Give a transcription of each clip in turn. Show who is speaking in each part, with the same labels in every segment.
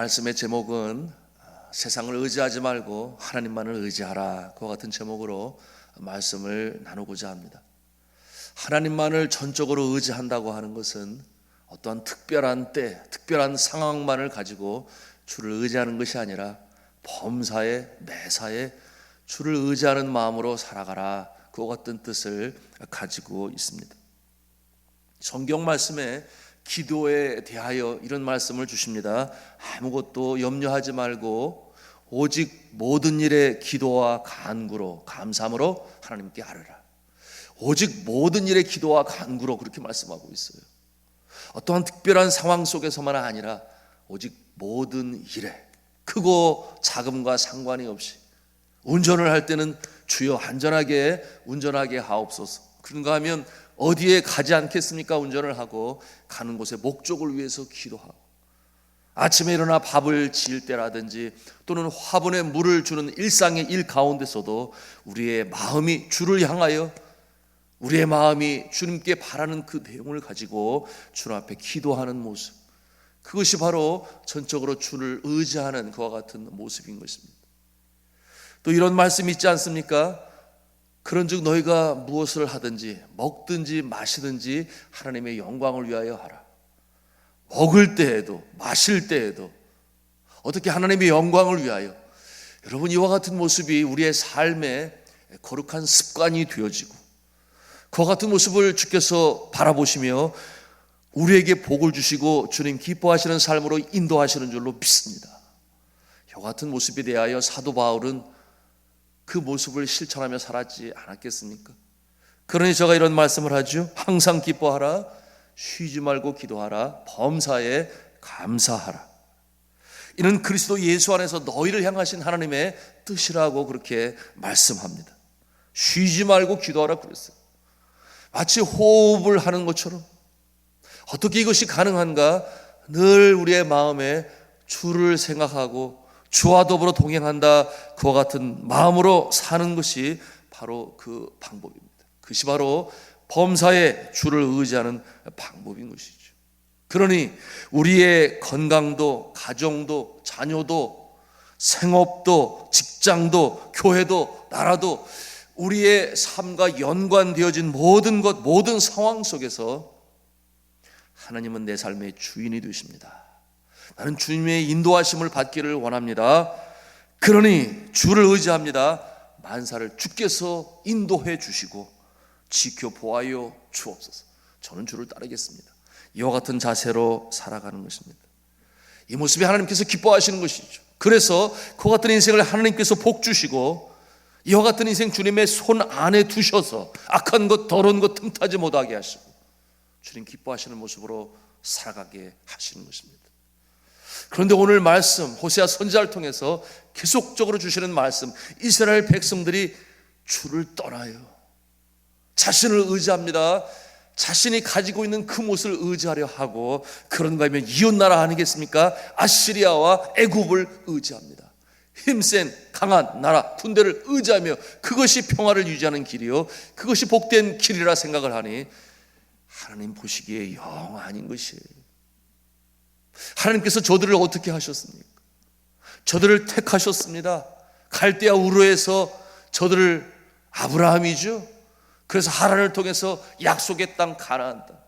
Speaker 1: 말씀의 제목은 세상을 의지하지 말고 하나님만을 의지하라. 그와 같은 제목으로 말씀을 나누고자 합니다. 하나님만을 전적으로 의지한다고 하는 것은 어떠한 특별한 때, 특별한 상황만을 가지고 주를 의지하는 것이 아니라 범사에, 매사에 주를 의지하는 마음으로 살아가라. 그와 같은 뜻을 가지고 있습니다. 성경 말씀에 기도에 대하여 이런 말씀을 주십니다. 아무것도 염려하지 말고 오직 모든 일에 기도와 간구로 감사함으로 하나님께 아뢰라. 오직 모든 일에 기도와 간구로 그렇게 말씀하고 있어요. 어떠한 특별한 상황 속에서만 아니라 오직 모든 일에 크고 작음과 상관이 없이 운전을 할 때는 주여 안전하게 운전하게 하옵소서. 그런가 하면 어디에 가지 않겠습니까? 운전을 하고 가는 곳에 목적을 위해서 기도하고 아침에 일어나 밥을 지을 때라든지 또는 화분에 물을 주는 일상의 일 가운데서도 우리의 마음이 주를 향하여 우리의 마음이 주님께 바라는 그 내용을 가지고 주 앞에 기도하는 모습 그것이 바로 전적으로 주를 의지하는 그와 같은 모습인 것입니다. 또 이런 말씀 있지 않습니까? 그런즉 너희가 무엇을 하든지 먹든지 마시든지 하나님의 영광을 위하여 하라. 먹을 때에도 마실 때에도 어떻게 하나님의 영광을 위하여 여러분 이와 같은 모습이 우리의 삶에 거룩한 습관이 되어지고 그와 같은 모습을 주께서 바라보시며 우리에게 복을 주시고 주님 기뻐하시는 삶으로 인도하시는 줄로 믿습니다. 이와 같은 모습에 대하여 사도 바울은 그 모습을 실천하며 살았지 않았겠습니까? 그러니 제가 이런 말씀을 하죠. 항상 기뻐하라. 쉬지 말고 기도하라. 범사에 감사하라. 이는 그리스도 예수 안에서 너희를 향하신 하나님의 뜻이라고 그렇게 말씀합니다. 쉬지 말고 기도하라 그랬어요. 마치 호흡을 하는 것처럼 어떻게 이것이 가능한가? 늘 우리의 마음에 주를 생각하고 주와 더불어 동행한다 그와 같은 마음으로 사는 것이 바로 그 방법입니다. 그것이 바로 범사에 주를 의지하는 방법인 것이죠. 그러니 우리의 건강도 가정도 자녀도 생업도 직장도 교회도 나라도 우리의 삶과 연관되어진 모든 것 모든 상황 속에서 하나님은 내 삶의 주인이 되십니다. 나는 주님의 인도하심을 받기를 원합니다. 그러니 주를 의지합니다. 만사를 주께서 인도해 주시고 지켜 보아요 주옵소서. 저는 주를 따르겠습니다. 이와 같은 자세로 살아가는 것입니다. 이 모습이 하나님께서 기뻐하시는 것이죠. 그래서 그 같은 인생을 하나님께서 복 주시고 이와 같은 인생 주님의 손 안에 두셔서 악한 것 더러운 것 틈타지 못하게 하시고 주님 기뻐하시는 모습으로 살아가게 하시는 것입니다. 그런데 오늘 말씀 호세아 선지자를 통해서 계속적으로 주시는 말씀 이스라엘 백성들이 주를 떠나요. 자신을 의지합니다. 자신이 가지고 있는 그 못을 의지하려 하고 그런가 하면 이웃 나라 아니겠습니까? 아시리아와 애굽을 의지합니다. 힘센 강한 나라 군대를 의지하며 그것이 평화를 유지하는 길이요 그것이 복된 길이라 생각을 하니 하나님 보시기에 영 아닌 것이에요. 하나님께서 저들을 어떻게 하셨습니까? 저들을 택하셨습니다. 갈대아 우르에서 저들을 아브라함이죠. 그래서 하란을 통해서 약속의 땅 가나안 땅.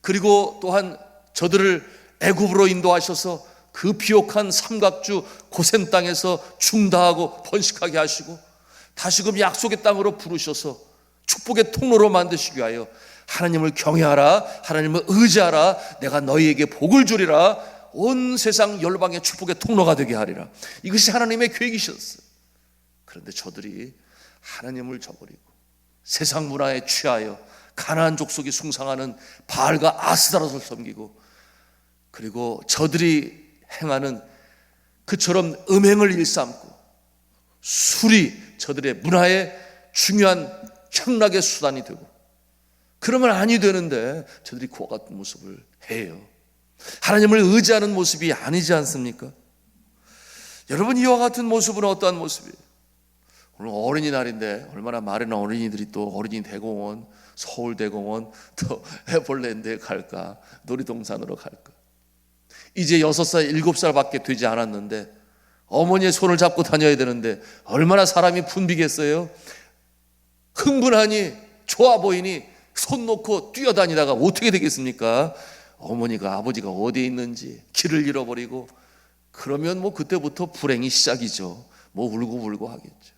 Speaker 1: 그리고 또한 저들을 애굽으로 인도하셔서 그 비옥한 삼각주 고센 땅에서 중다하고 번식하게 하시고 다시금 약속의 땅으로 부르셔서 축복의 통로로 만드시기 위하여 하나님을 경외하라 하나님을 의지하라 내가 너희에게 복을 주리라. 온 세상 열방의 축복의 통로가 되게 하리라. 이것이 하나님의 계획이셨어요 그런데 저들이 하나님을 저버리고 세상 문화에 취하여 가나안 족속이 숭상하는 바알과 아스다롯을 섬기고 그리고 저들이 행하는 그처럼 음행을 일삼고 술이 저들의 문화의 중요한 향락의 수단이 되고 그러면 아니 되는데 저들이 그와 같은 모습을 해요. 하나님을 의지하는 모습이 아니지 않습니까? 여러분 이와 같은 모습은 어떠한 모습이에요? 오늘 어린이날인데 얼마나 많은 어린이들이 또 어린이 대공원, 서울대공원, 또 해볼랜드에 갈까, 놀이동산으로 갈까. 이제 여섯 살, 일곱 살밖에 되지 않았는데 어머니의 손을 잡고 다녀야 되는데 얼마나 사람이 분비겠어요? 흥분하니 좋아 보이니 손 놓고 뛰어다니다가 어떻게 되겠습니까? 어머니가 아버지가 어디에 있는지 길을 잃어버리고 그러면 뭐 그때부터 불행이 시작이죠. 뭐 울고 울고 하겠죠.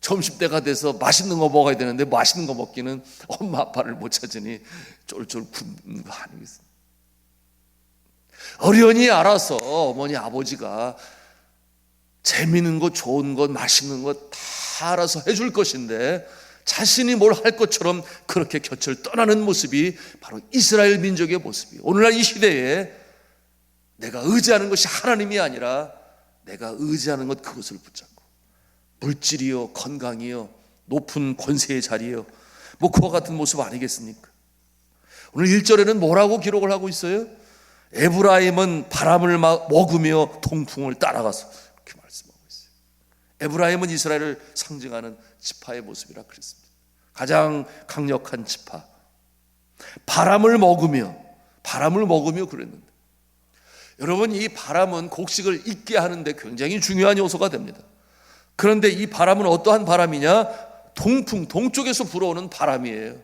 Speaker 1: 점심 때가 돼서 맛있는 거 먹어야 되는데 맛있는 거 먹기는 엄마 아빠를 못 찾으니 쫄쫄 굶는 거 아니겠습니까? 어련히 알아서 어머니 아버지가 재미있는 것, 좋은 것, 맛있는 것다 알아서 해줄 것인데 자신이 뭘 할 것처럼 그렇게 곁을 떠나는 모습이 바로 이스라엘 민족의 모습이에요. 오늘날 이 시대에 내가 의지하는 것이 하나님이 아니라 내가 의지하는 것 그것을 붙잡고 물질이요, 건강이요, 높은 권세의 자리요, 뭐 그와 같은 모습 아니겠습니까? 오늘 1절에는 뭐라고 기록을 하고 있어요? 에브라임은 바람을 막 먹으며 동풍을 따라가서 그렇게 말씀하고 있어요. 에브라임은 이스라엘을 상징하는 지파의 모습이라 그랬습니다. 가장 강력한 지파. 바람을 먹으며 바람을 먹으며 그랬는데 여러분 이 바람은 곡식을 익게 하는데 굉장히 중요한 요소가 됩니다. 그런데 이 바람은 어떠한 바람이냐? 동풍, 동쪽에서 불어오는 바람이에요.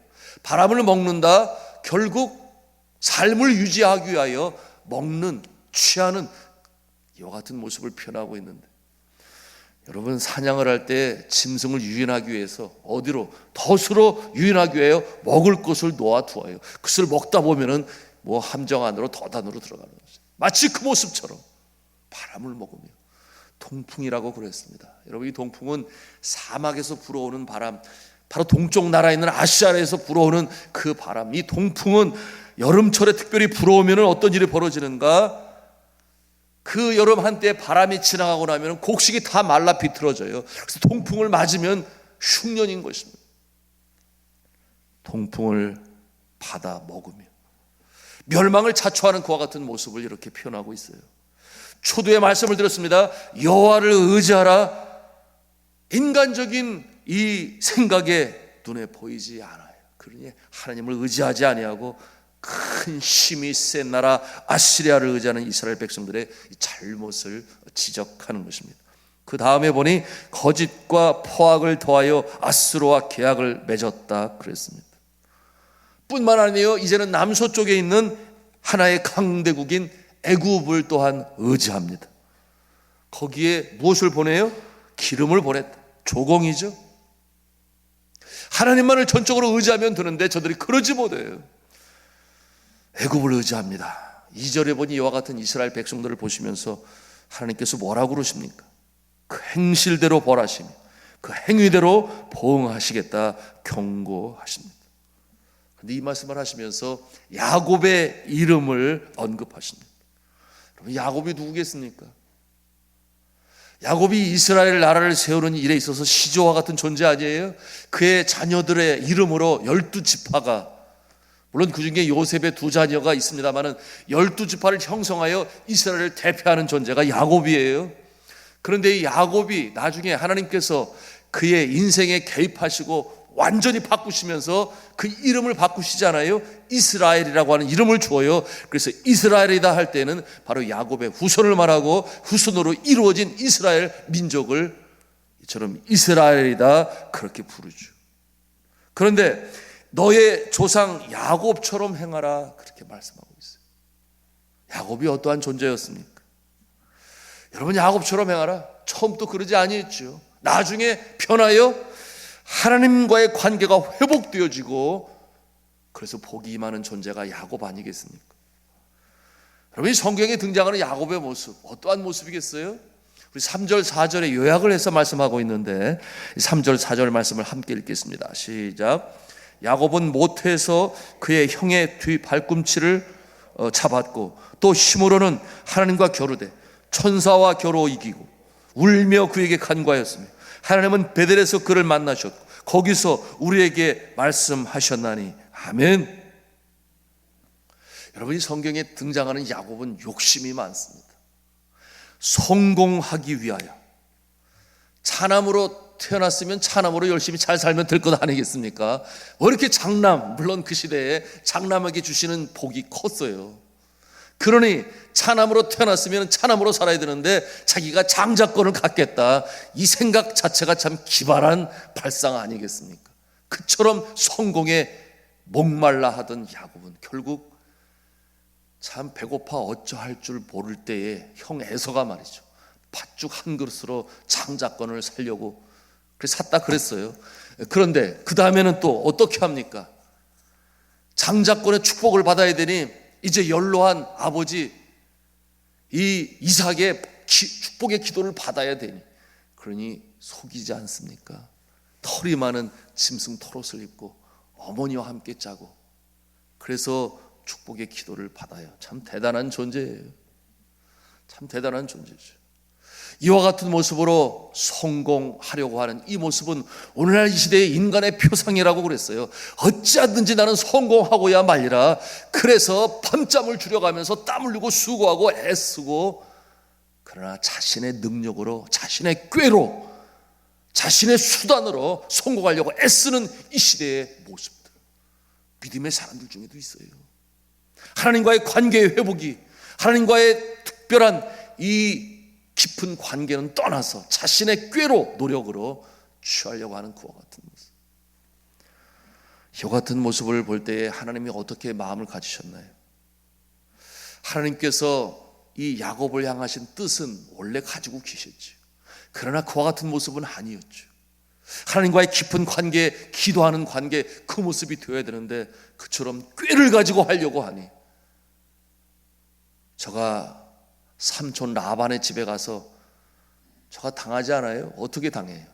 Speaker 1: 바람을 먹는다. 결국 삶을 유지하기 위하여 먹는, 취하는 이와 같은 모습을 표현하고 있는데 여러분 사냥을 할 때 짐승을 유인하기 위해서 어디로 덫으로 유인하기 위하여 먹을 것을 놓아두어요. 그것을 먹다 보면은 뭐 함정 안으로 덫안으로 들어가는 거죠. 마치 그 모습처럼 바람을 먹으며 동풍이라고 그랬습니다. 여러분 이 동풍은 사막에서 불어오는 바람, 바로 동쪽 나라에 있는 아시아에서 불어오는 그 바람. 이 동풍은 여름철에 특별히 불어오면 어떤 일이 벌어지는가? 그 여름 한때 바람이 지나가고 나면 곡식이 다 말라 비틀어져요. 그래서 동풍을 맞으면 흉년인 것입니다. 동풍을 받아 먹으며 멸망을 자초하는 그와 같은 모습을 이렇게 표현하고 있어요. 초두의 말씀을 드렸습니다. 여호와를 의지하라. 인간적인 이 생각에 눈에 보이지 않아요. 그러니 하나님을 의지하지 아니하고 큰 힘이 센 나라 아시리아를 의지하는 이스라엘 백성들의 잘못을 지적하는 것입니다. 그 다음에 보니 거짓과 포악을 더하여 아스로와 계약을 맺었다 그랬습니다. 뿐만 아니에요. 이제는 남서 쪽에 있는 하나의 강대국인 애굽을 또한 의지합니다. 거기에 무엇을 보내요? 기름을 보냈다. 조공이죠. 하나님만을 전적으로 의지하면 되는데 저들이 그러지 못해요. 애굽을 의지합니다. 2절에 보니 이와 같은 이스라엘 백성들을 보시면서 하나님께서 뭐라고 그러십니까? 그 행실대로 벌하시며 그 행위대로 보응하시겠다 경고하십니다. 근데 이 말씀을 하시면서 야곱의 이름을 언급하십니다. 여러분 야곱이 누구겠습니까? 야곱이 이스라엘 나라를 세우는 일에 있어서 시조와 같은 존재 아니에요? 그의 자녀들의 이름으로 열두 지파가 물론 그 중에 요셉의 두 자녀가 있습니다만은 열두 지파를 형성하여 이스라엘을 대표하는 존재가 야곱이에요. 그런데 이 야곱이 나중에 하나님께서 그의 인생에 개입하시고 완전히 바꾸시면서 그 이름을 바꾸시잖아요. 이스라엘이라고 하는 이름을 주어요. 그래서 이스라엘이다 할 때는 바로 야곱의 후손을 말하고 후손으로 이루어진 이스라엘 민족을 이처럼 이스라엘이다 그렇게 부르죠. 그런데 너의 조상 야곱처럼 행하라 그렇게 말씀하고 있어요. 야곱이 어떠한 존재였습니까? 여러분 야곱처럼 행하라. 처음부터 그러지 아니했죠. 나중에 변하여 하나님과의 관계가 회복되어지고 그래서 복이 임하는 존재가 야곱 아니겠습니까? 여러분 성경에 등장하는 야곱의 모습 어떠한 모습이겠어요? 우리 3절 4절에 요약을 해서 말씀하고 있는데 3절 4절 말씀을 함께 읽겠습니다. 시작. 야곱은 모태에서 그의 형의 뒤 발꿈치를 어, 잡았고 또 힘으로는 하나님과 겨루되 천사와 겨루 이기고 울며 그에게 간과하였으며 하나님은 베델에서 그를 만나셨고 거기서 우리에게 말씀하셨나니 아멘. 여러분 이 성경에 등장하는 야곱은 욕심이 많습니다. 성공하기 위하여 차남으로 태어났으면 차남으로 열심히 잘 살면 될 것 아니겠습니까? 왜 이렇게 장남 물론 그 시대에 장남에게 주시는 복이 컸어요. 그러니 차남으로 태어났으면 차남으로 살아야 되는데 자기가 장자권을 갖겠다. 이 생각 자체가 참 기발한 발상 아니겠습니까? 그처럼 성공에 목말라 하던 야곱은 결국 참 배고파 어쩌할 줄 모를 때에 형 에서가 말이죠. 팥죽 한 그릇으로 장자권을 살려고 그래서 샀다 그랬어요. 그런데 그 다음에는 또 어떻게 합니까? 장자권의 축복을 받아야 되니 이제 연로한 아버지 이 이삭의 기- 축복의 기도를 받아야 되니 그러니 속이지 않습니까? 털이 많은 짐승 털옷을 입고 어머니와 함께 짜고 그래서 축복의 기도를 받아요. 참 대단한 존재예요. 참 대단한 존재죠. 이와 같은 모습으로 성공하려고 하는 이 모습은 오늘날 이 시대의 인간의 표상이라고 그랬어요. 어찌하든지 나는 성공하고야 말리라. 그래서 밤잠을 줄여가면서 땀 흘리고 수고하고 애쓰고 그러나 자신의 능력으로 자신의 꾀로 자신의 수단으로 성공하려고 애쓰는 이 시대의 모습들. 믿음의 사람들 중에도 있어요. 하나님과의 관계의 회복이 하나님과의 특별한 이 깊은 관계는 떠나서 자신의 꾀로 노력으로 취하려고 하는 그와 같은 모습. 이와 같은 모습을 볼 때에 하나님이 어떻게 마음을 가지셨나요? 하나님께서 이 야곱을 향하신 뜻은 원래 가지고 계셨죠. 그러나 그와 같은 모습은 아니었죠. 하나님과의 깊은 관계, 기도하는 관계, 그 모습이 되어야 되는데 그처럼 꾀를 가지고 하려고 하니 저가 삼촌 라반의 집에 가서 저가 당하지 않아요? 어떻게 당해요?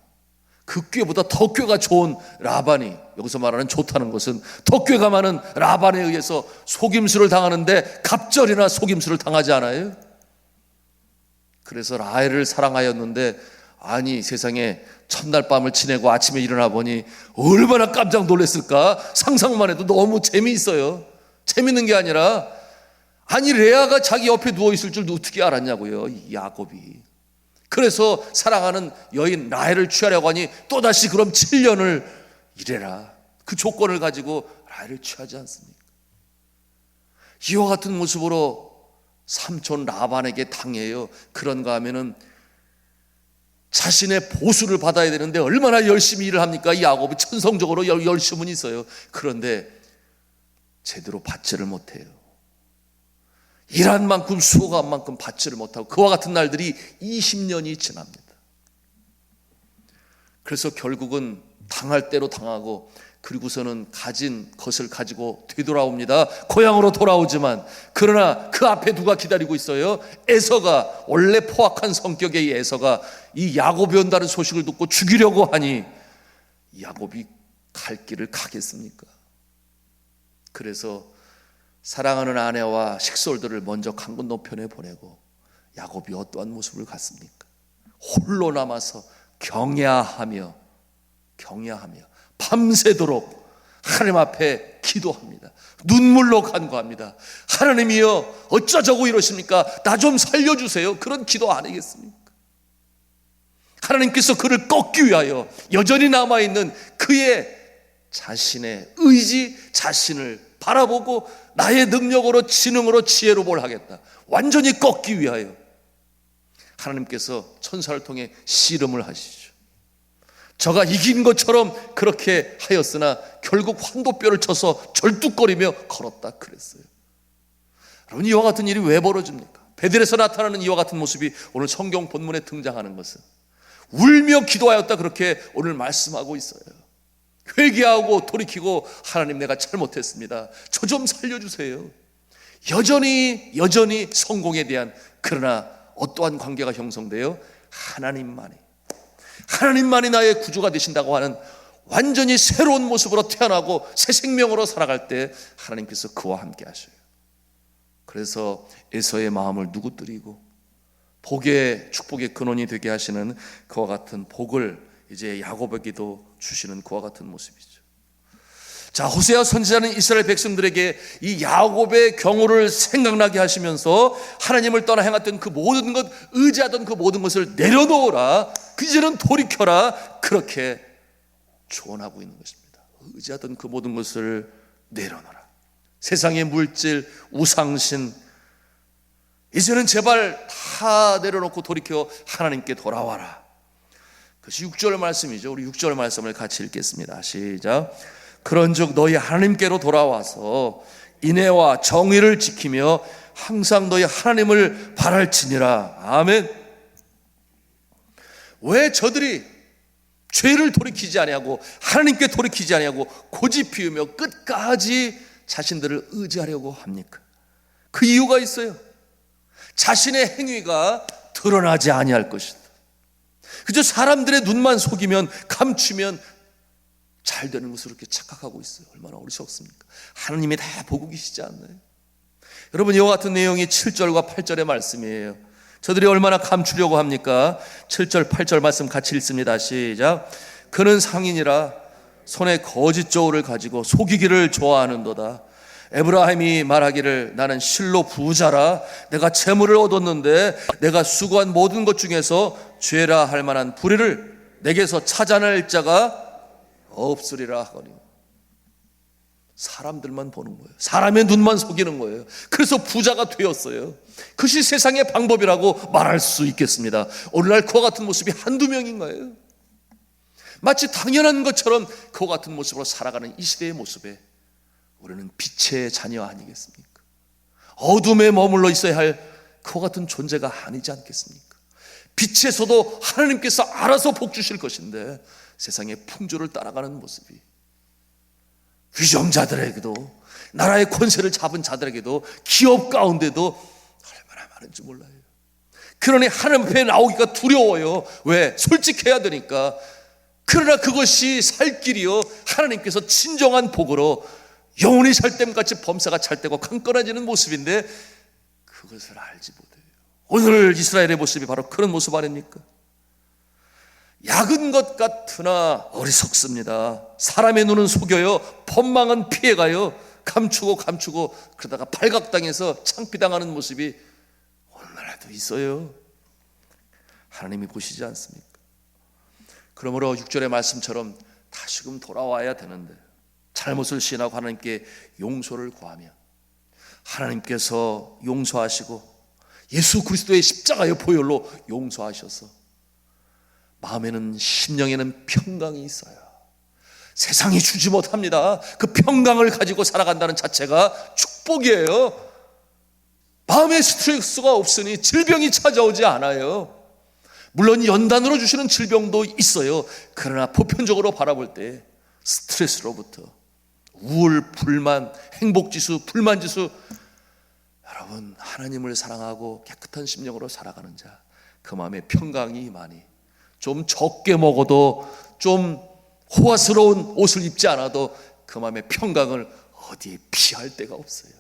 Speaker 1: 그 꾀보다 더 꾀가 좋은 라반이 여기서 말하는 좋다는 것은 더 꾀가 많은 라반에 의해서 속임수를 당하는데 갑절이나 속임수를 당하지 않아요? 그래서 라헬을 사랑하였는데 아니 세상에 첫날 밤을 지내고 아침에 일어나 보니 얼마나 깜짝 놀랐을까 상상만 해도 너무 재미있어요 재밌는 게 아니라 아니 레아가 자기 옆에 누워 있을 줄 어떻게 알았냐고요 이 야곱이 그래서 사랑하는 여인 라헬을 취하려고 하니 또다시 그럼 7년을 일해라 그 조건을 가지고 라헬을 취하지 않습니까 이와 같은 모습으로 삼촌 라반에게 당해요 그런가 하면은 자신의 보수를 받아야 되는데 얼마나 열심히 일을 합니까? 이 야곱이 천성적으로 열- 열심은 있어요. 그런데 제대로 받지를 못해요. 일한 만큼 수고한 만큼 받지를 못하고 그와 같은 날들이 20년이 지납니다. 그래서 결국은 당할 대로 당하고 그리고서는 가진 것을 가지고 되돌아옵니다. 고향으로 돌아오지만 그러나 그 앞에 누가 기다리고 있어요? 에서가 원래 포악한 성격의 이 에서가 이 야곱이 온다는 소식을 듣고 죽이려고 하니 야곱이 갈 길을 가겠습니까? 그래서 사랑하는 아내와 식솔들을 먼저 강 건너편에 보내고 야곱이 어떠한 모습을 갖습니까? 홀로 남아서 경야하며 경야하며 밤새도록 하나님 앞에 기도합니다. 눈물로 간구합니다. 하나님이여 어쩌자고 이러십니까? 나 좀 살려주세요. 그런 기도 아니겠습니까? 하나님께서 그를 꺾기 위하여 여전히 남아있는 그의 자신의 의지, 자신을 바라보고 나의 능력으로, 지능으로, 지혜로 뭘 하겠다. 완전히 꺾기 위하여 하나님께서 천사를 통해 씨름을 하시죠. 저가 이긴 것처럼 그렇게 하였으나 결국 환도뼈를 쳐서 절뚝거리며 걸었다 그랬어요. 여러분 이와 같은 일이 왜 벌어집니까? 베델에서 나타나는 이와 같은 모습이 오늘 성경 본문에 등장하는 것은 울며 기도하였다 그렇게 오늘 말씀하고 있어요. 회개하고 돌이키고 하나님 내가 잘못했습니다. 저 좀 살려주세요. 여전히 여전히 성공에 대한 그러나 어떠한 관계가 형성돼요? 하나님만이 하나님만이 나의 구주가 되신다고 하는 완전히 새로운 모습으로 태어나고 새 생명으로 살아갈 때 하나님께서 그와 함께 하셔요. 그래서 에서의 마음을 누구 뜨리고 복의 축복의 근원이 되게 하시는 그와 같은 복을 이제 야곱에게도 주시는 그와 같은 모습이죠. 자, 호세아 선지자는 이스라엘 백성들에게 이 야곱의 경우를 생각나게 하시면서 하나님을 떠나 행했던 그 모든 것, 의지하던 그 모든 것을 내려놓으라. 그 이제는 돌이켜라. 그렇게 조언하고 있는 것입니다. 의지하던 그 모든 것을 내려놓으라. 세상의 물질, 우상신, 이제는 제발 다 내려놓고 돌이켜 하나님께 돌아와라. 그것이 6절 말씀이죠. 우리 6절 말씀을 같이 읽겠습니다. 시작. 그런즉 너희 하나님께로 돌아와서 인애와 정의를 지키며 항상 너희 하나님을 바랄지니라. 아멘. 왜 저들이 죄를 돌이키지 아니하고 하나님께 돌이키지 아니하고 고집 피우며 끝까지 자신들을 의지하려고 합니까? 그 이유가 있어요. 자신의 행위가 드러나지 아니할 것이다. 그저 사람들의 눈만 속이면 감추면 잘 되는 것으로 이렇게 착각하고 있어요. 얼마나 어리석습니까? 하나님이 다 보고 계시지 않나요? 여러분 이와 같은 내용이 7절과 8절의 말씀이에요. 저들이 얼마나 감추려고 합니까? 7절, 8절 말씀 같이 읽습니다. 시작. 그는 상인이라 손에 거짓 저울을 가지고 속이기를 좋아하는도다. 에브라임이 말하기를 나는 실로 부자라 내가 재물을 얻었는데 내가 수고한 모든 것 중에서 죄라 할 만한 불의를 내게서 찾아낼 자가 없으리라 하거니 사람들만 보는 거예요. 사람의 눈만 속이는 거예요. 그래서 부자가 되었어요. 그것이 세상의 방법이라고 말할 수 있겠습니다. 오늘날 그와 같은 모습이 한두 명인가요? 마치 당연한 것처럼 그와 같은 모습으로 살아가는 이 시대의 모습에 우리는 빛의 자녀 아니겠습니까? 어둠에 머물러 있어야 할 그와 같은 존재가 아니지 않겠습니까? 빛에서도 하나님께서 알아서 복 주실 것인데 세상의 풍조를 따라가는 모습이 위정자들에게도 나라의 권세를 잡은 자들에게도 기업 가운데도 얼마나 많은지 몰라요. 그러니 하나님 앞에 나오기가 두려워요. 왜? 솔직해야 되니까. 그러나 그것이 살 길이요. 하나님께서 진정한 복으로 영혼이 살 때같이 범사가 찰 때고 강건해지는 모습인데 그것을 알지 못해요. 오늘 이스라엘의 모습이 바로 그런 모습 아닙니까? 약은 것 같으나 어리석습니다. 사람의 눈은 속여요. 법망은 피해가요. 감추고 감추고 그러다가 발각당해서 창피당하는 모습이 오늘날도 있어요. 하나님이 보시지 않습니까? 그러므로 6절의 말씀처럼 다시금 돌아와야 되는데 잘못을 시인하고 하나님께 용서를 구하면 하나님께서 용서하시고 예수 그리스도의 십자가의 보혈로 용서하셔서 마음에는 심령에는 평강이 있어요. 세상이 주지 못합니다. 그 평강을 가지고 살아간다는 자체가 축복이에요. 마음의 스트레스가 없으니 질병이 찾아오지 않아요. 물론 연단으로 주시는 질병도 있어요. 그러나 보편적으로 바라볼 때 스트레스로부터 우울, 불만, 행복지수, 불만지수 여러분 하나님을 사랑하고 깨끗한 심령으로 살아가는 자 그 마음에 평강이 많이 좀 적게 먹어도 좀 호화스러운 옷을 입지 않아도 그 마음의 평강을 어디에 피할 데가 없어요.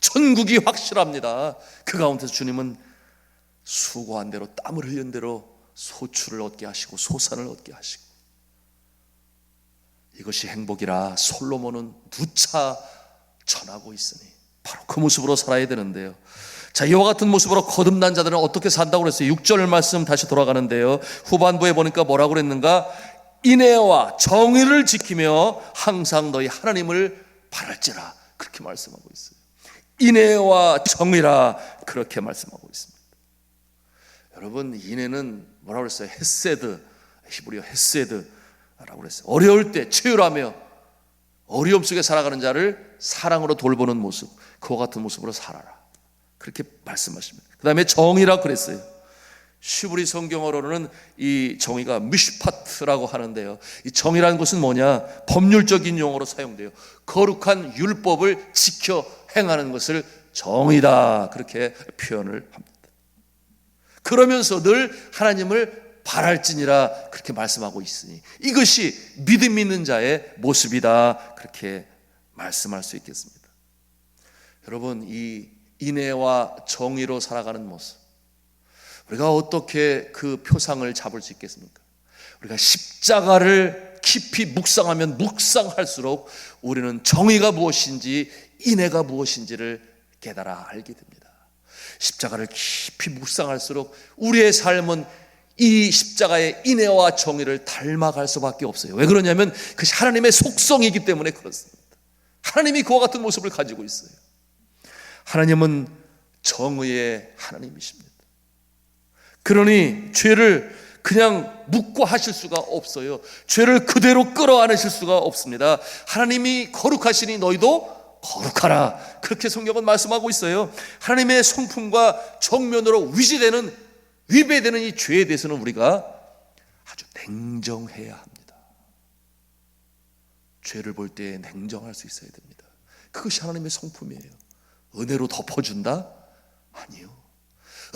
Speaker 1: 천국이 확실합니다. 그 가운데서 주님은 수고한 대로 땀을 흘린 대로 소출을 얻게 하시고 소산을 얻게 하시고 이것이 행복이라 솔로몬은 누차 전하고 있으니 바로 그 모습으로 살아야 되는데요. 자, 이와 같은 모습으로 거듭난 자들은 어떻게 산다고 그랬어요? 6절 말씀 다시 돌아가는데요. 후반부에 보니까 뭐라고 그랬는가? 인애와 정의를 지키며 항상 너희 하나님을 바랄지라. 그렇게 말씀하고 있어요. 인애와 정의라. 그렇게 말씀하고 있습니다. 여러분, 인애는 뭐라고 그랬어요? 헤세드. 히브리어 헤세드 라고 그랬어요. 어려울 때 치유하며 어려움 속에 살아가는 자를 사랑으로 돌보는 모습. 그와 같은 모습으로 살아라. 그렇게 말씀하십니다. 그 다음에 정의라 그랬어요. 시브리 성경어로는 이 정의가 미슈파트라고 하는데요. 이 정의라는 것은 뭐냐? 법률적인 용어로 사용돼요. 거룩한 율법을 지켜 행하는 것을 정의다. 그렇게 표현을 합니다. 그러면서 늘 하나님을 바랄지니라 그렇게 말씀하고 있으니 이것이 믿음 있는 자의 모습이다. 그렇게 말씀할 수 있겠습니다. 여러분, 이 인애와 정의로 살아가는 모습. 우리가 어떻게 그 표상을 잡을 수 있겠습니까? 우리가 십자가를 깊이 묵상하면 묵상할수록 우리는 정의가 무엇인지 인애가 무엇인지를 깨달아 알게 됩니다. 십자가를 깊이 묵상할수록 우리의 삶은 이 십자가의 인애와 정의를 닮아갈 수밖에 없어요. 왜 그러냐면 그것이 하나님의 속성이기 때문에 그렇습니다. 하나님이 그와 같은 모습을 가지고 있어요. 하나님은 정의의 하나님이십니다. 그러니 죄를 그냥 묻고 하실 수가 없어요. 죄를 그대로 끌어안으실 수가 없습니다. 하나님이 거룩하시니 너희도 거룩하라. 그렇게 성경은 말씀하고 있어요. 하나님의 성품과 정면으로 위지되는 위배되는 이 죄에 대해서는 우리가 아주 냉정해야 합니다. 죄를 볼 때 냉정할 수 있어야 됩니다. 그것이 하나님의 성품이에요. 은혜로 덮어준다? 아니요.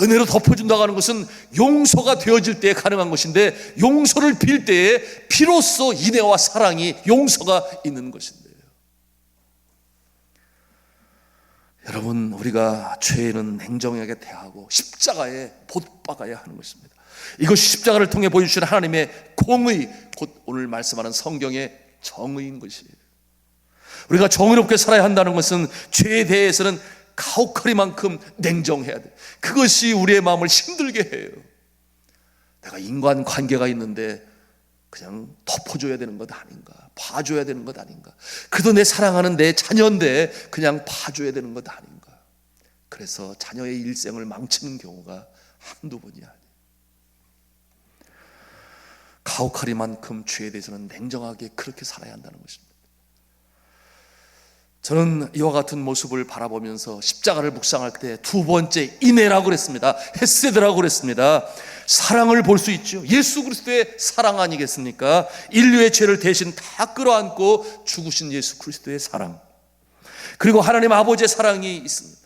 Speaker 1: 은혜로 덮어준다고 하는 것은 용서가 되어질 때 가능한 것인데 용서를 빌 때에 비로소 인애와 사랑이 용서가 있는 것인데요. 여러분 우리가 죄에는 냉정하게 대하고 십자가에 못 박아야 하는 것입니다. 이것이 십자가를 통해 보여주시는 하나님의 공의 곧 오늘 말씀하는 성경의 정의인 것이에요. 우리가 정의롭게 살아야 한다는 것은 죄에 대해서는 가혹하리만큼 냉정해야 돼. 그것이 우리의 마음을 힘들게 해요. 내가 인간 관계가 있는데 그냥 덮어줘야 되는 것 아닌가? 봐줘야 되는 것 아닌가? 그래도 내 사랑하는 내 자녀인데 그냥 봐줘야 되는 것 아닌가? 그래서 자녀의 일생을 망치는 경우가 한두 번이 아니에요. 가혹하리만큼 죄에 대해서는 냉정하게 그렇게 살아야 한다는 것입니다. 저는 이와 같은 모습을 바라보면서 십자가를 묵상할 때 두 번째 인애라고 그랬습니다. 헤세드라고 그랬습니다. 사랑을 볼 수 있죠. 예수 그리스도의 사랑 아니겠습니까? 인류의 죄를 대신 다 끌어안고 죽으신 예수 그리스도의 사랑. 그리고 하나님 아버지의 사랑이 있습니다.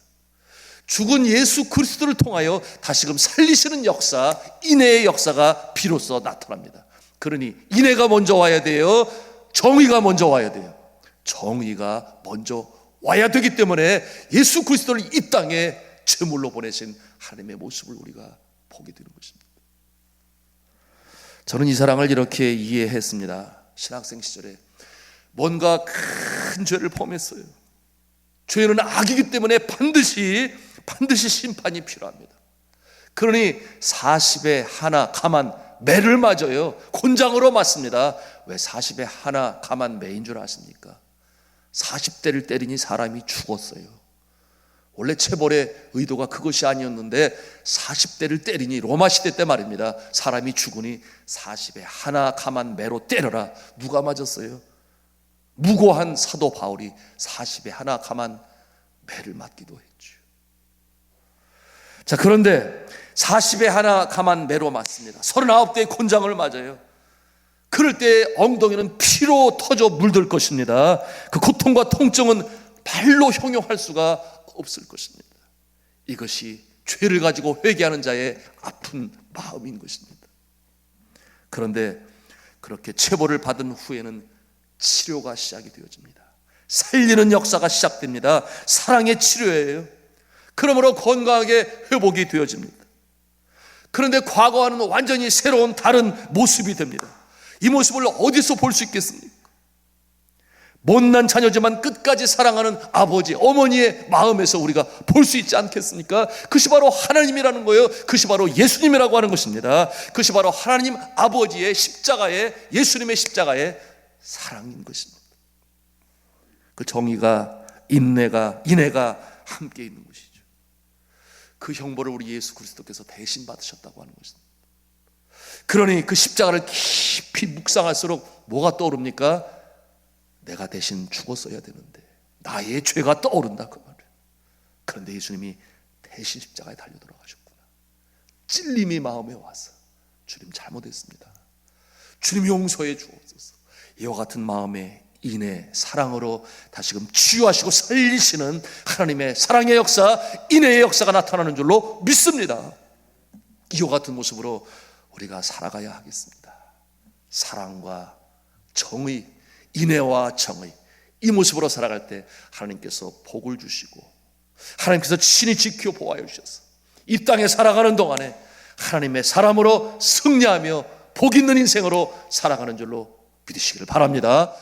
Speaker 1: 죽은 예수 그리스도를 통하여 다시금 살리시는 역사, 인애의 역사가 비로소 나타납니다. 그러니 인애가 먼저 와야 돼요. 정의가 먼저 와야 돼요. 정의가 먼저 와야 되기 때문에 예수 그리스도를 이 땅에 제물로 보내신 하나님의 모습을 우리가 보게 되는 것입니다. 저는 이 사랑을 이렇게 이해했습니다. 신학생 시절에 뭔가 큰 죄를 범했어요. 죄는 악이기 때문에 반드시 반드시 심판이 필요합니다. 그러니 40에 하나 가만 매를 맞아요. 곤장으로 맞습니다. 왜 40에 하나 가만 매인 줄 아십니까? 40대를 때리니 사람이 죽었어요. 원래 체벌의 의도가 그것이 아니었는데 40대를 때리니 로마 시대 때 말입니다. 사람이 죽으니 40에 하나 가만 매로 때려라. 누가 맞았어요? 무고한 사도 바울이 40에 하나 가만 매를 맞기도 했죠. 자, 그런데 40에 하나 가만 매로 맞습니다. 39대의 곤장을 맞아요. 그럴 때 엉덩이는 피로 터져 물들 것입니다. 그 고통과 통증은 발로 형용할 수가 없을 것입니다. 이것이 죄를 가지고 회개하는 자의 아픈 마음인 것입니다. 그런데 그렇게 체벌을 받은 후에는 치료가 시작이 되어집니다. 살리는 역사가 시작됩니다. 사랑의 치료예요. 그러므로 건강하게 회복이 되어집니다. 그런데 과거와는 완전히 새로운 다른 모습이 됩니다. 이 모습을 어디서 볼 수 있겠습니까? 못난 자녀지만 끝까지 사랑하는 아버지, 어머니의 마음에서 우리가 볼 수 있지 않겠습니까? 그것이 바로 하나님이라는 거예요. 그것이 바로 예수님이라고 하는 것입니다. 그것이 바로 하나님 아버지의 십자가의, 예수님의 십자가의 사랑인 것입니다. 그 정의가, 인내가, 인애가 함께 있는 것이죠. 그 형벌을 우리 예수 그리스도께서 대신 받으셨다고 하는 것입니다. 그러니 그 십자가를 깊이 묵상할수록 뭐가 떠오릅니까? 내가 대신 죽었어야 되는데 나의 죄가 떠오른다 그 말이에요. 그런데 예수님이 대신 십자가에 달려 돌아가셨구나. 찔림이 마음에 와서 주님 잘못했습니다. 주님 용서해 주옵소서. 이와 같은 마음에 인애, 사랑으로 다시금 치유하시고 살리시는 하나님의 사랑의 역사, 인애의 역사가 나타나는 줄로 믿습니다. 이와 같은 모습으로 우리가 살아가야 하겠습니다. 사랑과 정의, 인애와 정의 이 모습으로 살아갈 때 하나님께서 복을 주시고 하나님께서 친히 지켜 보호하여 주셔서 이 땅에 살아가는 동안에 하나님의 사람으로 승리하며 복 있는 인생으로 살아가는 줄로 믿으시기를 바랍니다.